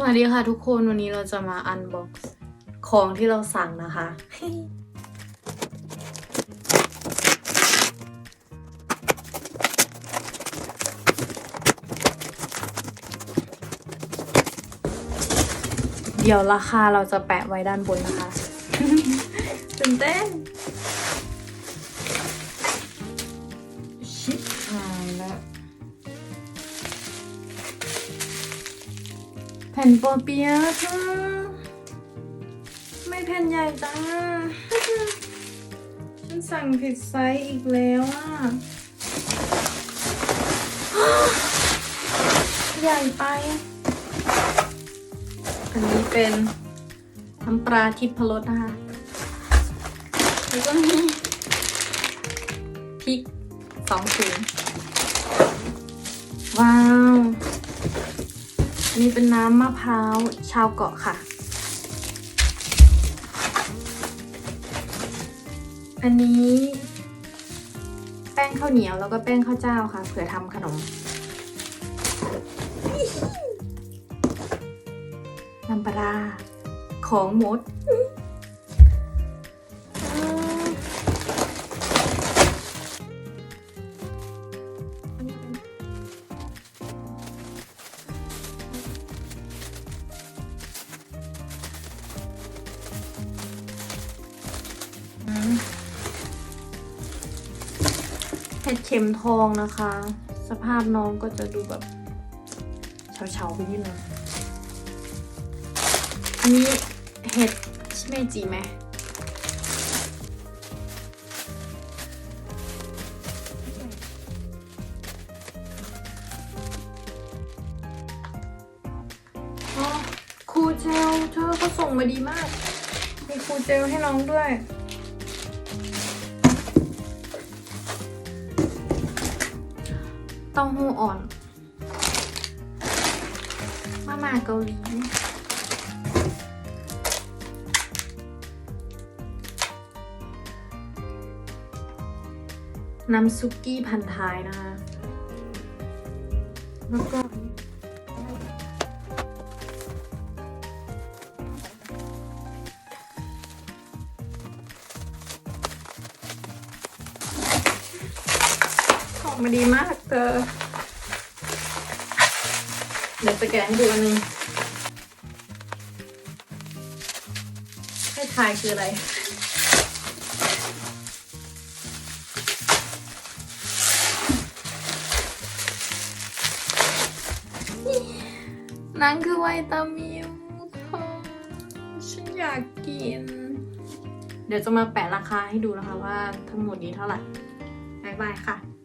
สวัสดีค่ะทุกคนวันนี้เราจะมาอันบ็อกซ์ของที่เราสั่งนะคะ เดี๋ยวราคาเราจะแปะไว้ด้านบนนะคะตื่นเต้นชิบ ผ่นโปเปียะไม่แผ่นใหญ่จังอะฉันสั่งผิดไซส์อีกแล้วอะ ใหญ่ไป อันนี้เป็นน้ำปลาทิพรสนะคะ แล้วก็มีพริกสองถุงว้าว นนี้เป็นน้ำมะพร้าวชาวเกาะค่ะ อันนี้แป้งข้าวเหนียวแล้วก็แป้งข้าวเจ้าค่ะ เผื่อทำขนมน้ำปลาร้าของหมด ห็ดเข็มทองนะคะ สภาพน้องก็จะดูแบบเฉาๆไปนิดนึงอันนี้เห็ดชิเมจิไหมอ๋อครูเจลเธอเขาส่งมาดีมาก มีครูเจลให้น้องด้วย ต้าหู้อ่อน มาม่าเกาหลีน้ำซุกี้พันท้ายนะคะ แล้วก็ มาดีมากเธอ เดี๋ยวสแกนให้ดูอันนึงให้ทายคืออะไรนั่นคือวิตามินฉันอยากกิน เดี๋ยวจะมาแปะราคาให้ดูนะคะว่าทั้งหมดนี้เท่าไหร่บ๊ายบายค่ะ